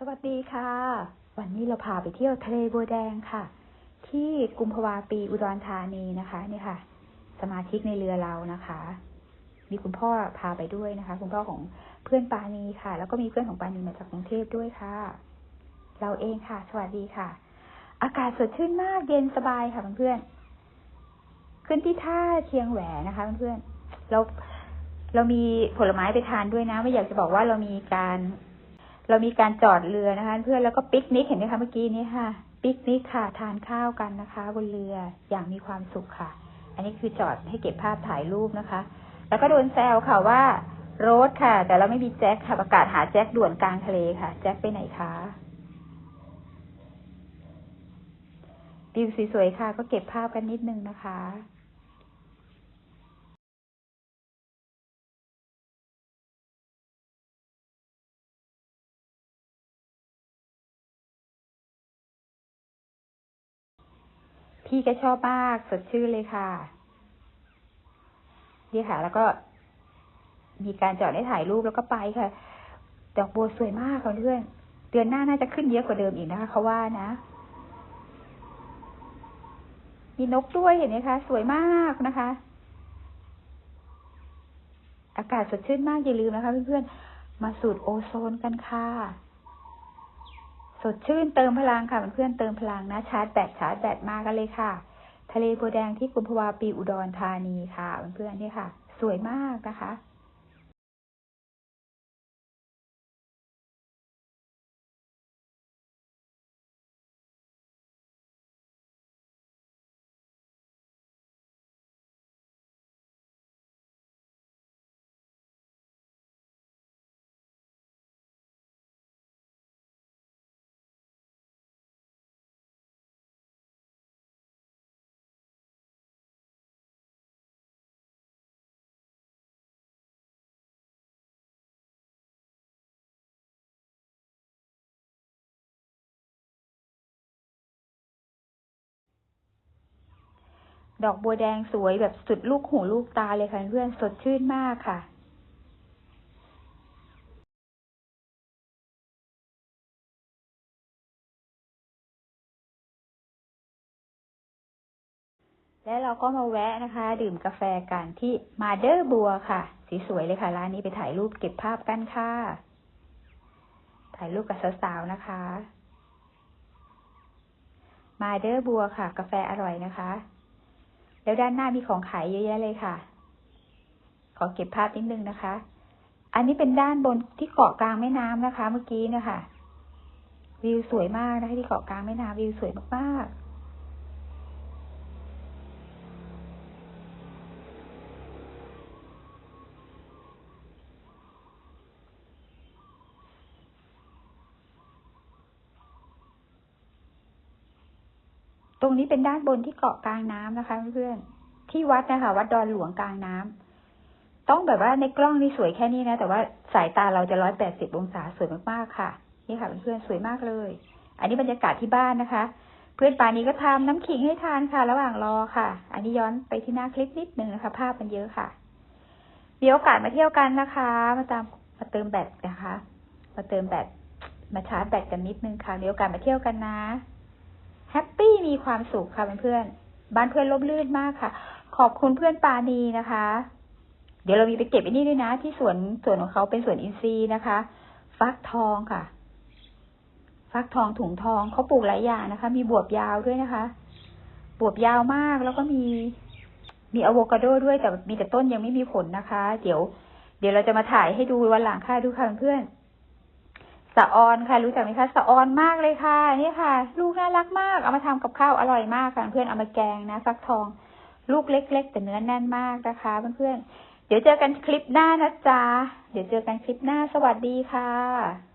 สวัสดีค่ะ วันนี้เราพาไปเที่ยวทะเลบัวแดงค่ะ ที่กุมภาวาปีอุดรธานีนะคะนี่ค่ะ สมาชิกในเรือเรานะคะ มีคุณพ่อพาไปด้วยนะคะ คุณพ่อของเพื่อนปานีค่ะ แล้วก็มีเพื่อนของปานีมาจากกรุงเทพด้วยค่ะ เราเองค่ะ สวัสดีค่ะ อากาศสดชื่นมากเย็นสบายค่ะเพื่อนๆขึ้นที่ท่าเชียงแหวนะคะเพื่อนๆเราเรามีผลไม้ไปทานด้วยนะ ไม่อยากจะบอกว่าเรามีการ เรามีการจอดเรือนะคะ เพื่อนแล้วก็ปิกนิกเห็นไหมคะเมื่อกี้นี้ค่ะปิกนิกค่ะทานข้าวกันนะคะ บนเรืออย่างมีความสุขค่ะ อันนี้คือจอดให้เก็บภาพถ่ายรูปนะคะ แล้วก็โดนแซวค่ะว่าโรสค่ะ แต่เราไม่มีแจ็คค่ะประกาศหาแจ็คด่วนกลางทะเลค่ะ แจ็คไปไหนคะวิวสวยๆค่ะ ก็เก็บภาพกันนิดนึงนะคะ พี่ก็ชอบมากสดชื่นเลยค่ะนี่ค่ะ แล้วก็ มีการจอดให้ถ่ายรูปแล้วก็ไปค่ะ ดอกบัวสวยมากค่ะเพื่อนเดือนหน้าน่าจะขึ้นเยอะกว่าเดิมอีกนะคะเขาว่านะ มีนกด้วยเห็นไหมคะ สวยมากนะคะ อากาศสดชื่นมากอย่าลืมนะคะเพื่อนๆมาสูดโอโซนกันค่ะ ดชื่นเติมพลังค่ะเพื่อนเติมพลังนะชาร์จแบตชาร์จแบตมากันเลยค่ะ ทะเลโพแดงที่กุมภาวาปีอุดรธานีค่ะเพื่อนๆนี่ค่ะ สวยมากนะคะ ดอกบัวแดงสวยแบบสุดลูกหูลูกตาเลยค่ะเพื่อนสดชื่นมากค่ะและเราก็มาแวะนะคะ ดื่มกาแฟกันที่มาเดอร์บัวค่ะ สีสวยเลยค่ะ ร้านนี้ไปถ่ายรูปเก็บภาพกันค่ะ ถ่ายรูปกับสาวๆนะคะ มาเดอร์บัวค่ะ กาแฟอร่อยนะคะ แล้วด้านหน้ามีของขายเยอะแยะเลยค่ะ ขอเก็บภาพนิดนึงนะคะ อันนี้เป็นด้านบนที่เกาะกลางแม่น้ำนะคะ เมื่อกี้นะคะ วิวสวยมากนะคะที่เกาะกลางแม่น้ำวิวสวยมากๆ รงนี้เป็นด้านบนที่เกาะกลางน้ำนะคะ เพื่อนที่วัดนะคะวัดดอนหลวงกลางน้ำต้องแบบว่าในกล้องนี่สวยแค่นี้นะ แต่ว่าสายตาเราจะร้อยแปดสิบองศาสวยมากๆค่ะ นี่ค่ะเพื่อนๆสวยมากเลย อันนี้บรรยากาศที่บ้านนะคะ เพื่อนปานี้ก็ทำน้ำขิงให้ทานค่ะ ระหว่างรอค่ะ อันนี้ย้อนไปที่หน้าคลิปนิดนึงนะคะ ภาพมันเยอะค่ะมีโอกาสมาเที่ยวกันนะคะ มาตามมาเติมแบตนะคะ มาเติมแบตมาชาร์จแบตกันนิดนึงค่ะมีโอกาสมาเที่ยวกันนะ แฮปปี้มีความสุขค่ะเพื่อนๆบ้านเพื่อนร่มรื่นมากค่ะ ขอบคุณเพื่อนปานีนะคะ เดี๋ยวเรามีไปเก็บไอ้นี่ด้วยนะ ที่สวนสวนของเขาเป็นสวนอินทรีย์นะคะ ฟักทองค่ะ ฟักทองถุงทองเขาปลูกหลายอย่างนะคะ มีบวบยาวด้วยนะคะ บวบยาวมากแล้วก็มีมีอะโวคาโดด้วยแต่มีแต่ต้นยังไม่มีผลนะคะ เดี๋ยว เดี๋ยวเราจะมาถ่ายให้ดูวันหลังค่ะดูค่ะเพื่อน สะออนค่ะ รู้จักไหมคะสะออนมากเลยค่ะ นี่ค่ะ ลูกน่ารักมาก เอามาทำกับข้าวอร่อยมากค่ะเพื่อนเอามาแกงนะฟักทอง ลูกเล็ก ๆ แต่เนื้อแน่นมากนะคะเพื่อนๆเดี๋ยวเจอกันคลิปหน้านะจ๊ะเดี๋ยวเจอกันคลิปหน้าสวัสดีค่ะ